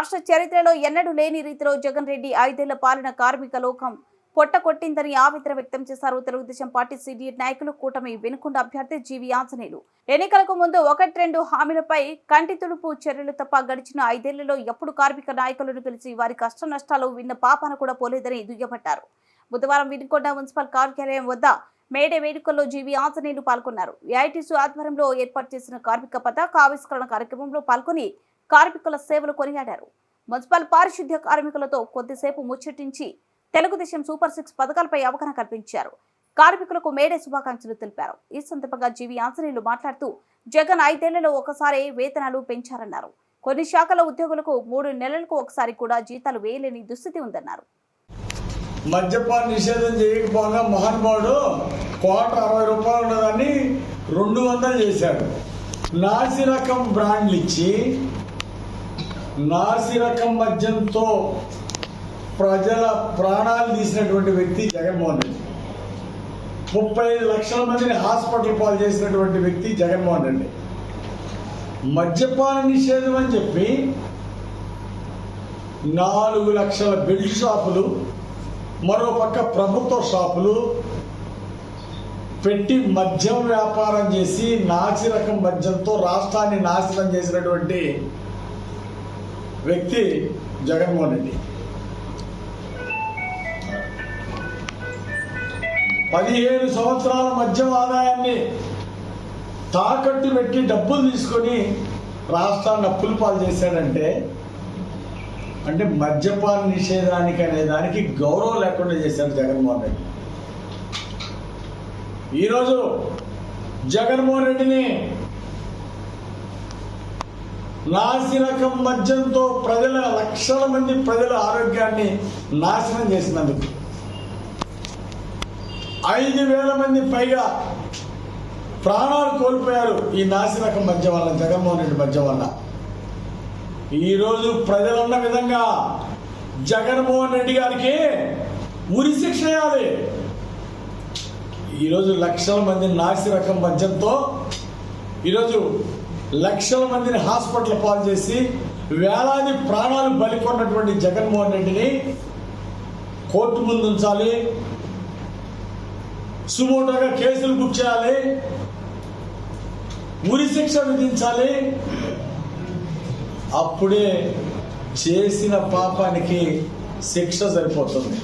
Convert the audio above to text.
రాష్ట్ర చరిత్రలో ఎన్నడూ లేని రీతిలో జగన్ రెడ్డి ఐదేళ్ళ పాలన కార్మిక లోకం పొట్ట కొట్టిందని ఆవేదన వ్యక్తం చేశారు తెలుగుదేశం పార్టీ సీనియర్ నాయకులు కూటమి వెనుకొండ అభ్యర్థి జీవి ఆంజనేయులు. ఎన్నికలకు ముందు ఒకటి రెండు హామీలపై కంటి తుడుపు చర్యలు తప్ప గడిచిన ఐదేళ్ళలో ఎప్పుడు కార్మిక నాయకులను పిలిచి వారి కష్ట నష్టాలు విన్న పాపాన కూడా పోలేదని దుయ్యబట్టారు. బుధవారం వినుకొండ మున్సిపల్ కార్యాలయం వద్ద మేడే వేడుకల్లో జీవి ఆంజనేయులు పాల్గొన్నారు. ఏఐటీసీ ఆధ్వర్యంలో ఏర్పాటు చేసిన కార్మిక పతాక ఆవిష్కరణ కార్యక్రమంలో పాల్గొని కార్మికుల సేవలు కొనియాడారు. మున్సిపల్ పారిశుద్ధ్య కార్మికులతో కొద్దిసేపు ముచ్చటించి తెలుగుదేశం సూపర్ సిక్స్ పథకాలపై అవగాహన కల్పించారు. కార్మికులకు మేడే శుభాకాంక్షలు తెలిపారు. ఈ సందర్భంగా జీవి ఆంజనేయులు మాట్లాడుతూ జగన్ ఐదేళ్ళలో ఒకసారి వేతనాలు పెంచారన్నారు. కొన్ని శాఖల ఉద్యోగులకు మూడు నెలలకు ఒకసారి కూడా జీతాలు వేయలేని దుస్థితి ఉందన్నారు. మద్యపాన నిషేధం చేయకపోగా మహానుభావుడు కోట అరవై రూపాయలు ఉన్నదాన్ని రెండు వందలు చేశాడు. నాసి రకం బ్రాండ్లు ఇచ్చి నాసి రకం మద్యంతో ప్రజల ప్రాణాలు తీసినటువంటి వ్యక్తి జగన్మోహన్ రెడ్డి. ముప్పై ఐదు లక్షల మందిని హాస్పిటల్ పాలు చేసినటువంటి వ్యక్తి జగన్మోహన్ రెడ్డి. మద్యపాన నిషేధం అని చెప్పి నాలుగు లక్షల బెల్ట్ షాపులు మరో పక్క ప్రభుత్వ షాపులు పెట్టి మద్యం వ్యాపారం చేసి నాసిరకం మద్యంతో రాష్ట్రాన్ని నాశనం చేసినటువంటి వ్యక్తి జగన్మోహన్ రెడ్డి. పదిహేను సంవత్సరాల మద్యం ఆదాయాన్ని తాకట్టు పెట్టి డబ్బులు తీసుకొని రాష్ట్రాన్ని అప్పులు పాలు చేశాడంటే అంటే మద్యపాన నిషేధానికి అనే దానికి గౌరవం లేకుండా చేశారు జగన్మోహన్ రెడ్డి. ఈరోజు జగన్మోహన్ రెడ్డిని నాసి రకం మద్యంతో ప్రజల లక్షల మంది ప్రజల ఆరోగ్యాన్ని నాశనం చేసినందుకు. ఐదు వేల మంది పైగా ప్రాణాలు కోల్పోయారు ఈ నాసిరకం మధ్య వల్ల జగన్మోహన్ రెడ్డి మధ్య వల్ల ఈరోజు ప్రజలున్న విధంగా జగన్మోహన్ రెడ్డి గారికి ఉరి శిక్ష వేయాలి ఈరోజు లక్షల మంది నాసి రకం మద్యంతో ఈరోజు లక్షల మందిని హాస్పిటల్ పాలు చేసి వేలాది ప్రాణాలు బలికొన్నటువంటి జగన్మోహన్ రెడ్డిని కోర్టు ముందు ఉంచాలి. సుమోటోగా కేసులు బుక్ చేయాలి. ఉరి శిక్ష విధించాలి. అప్పుడే చేసిన పాపానికి శిక్ష సరిపోతుంది.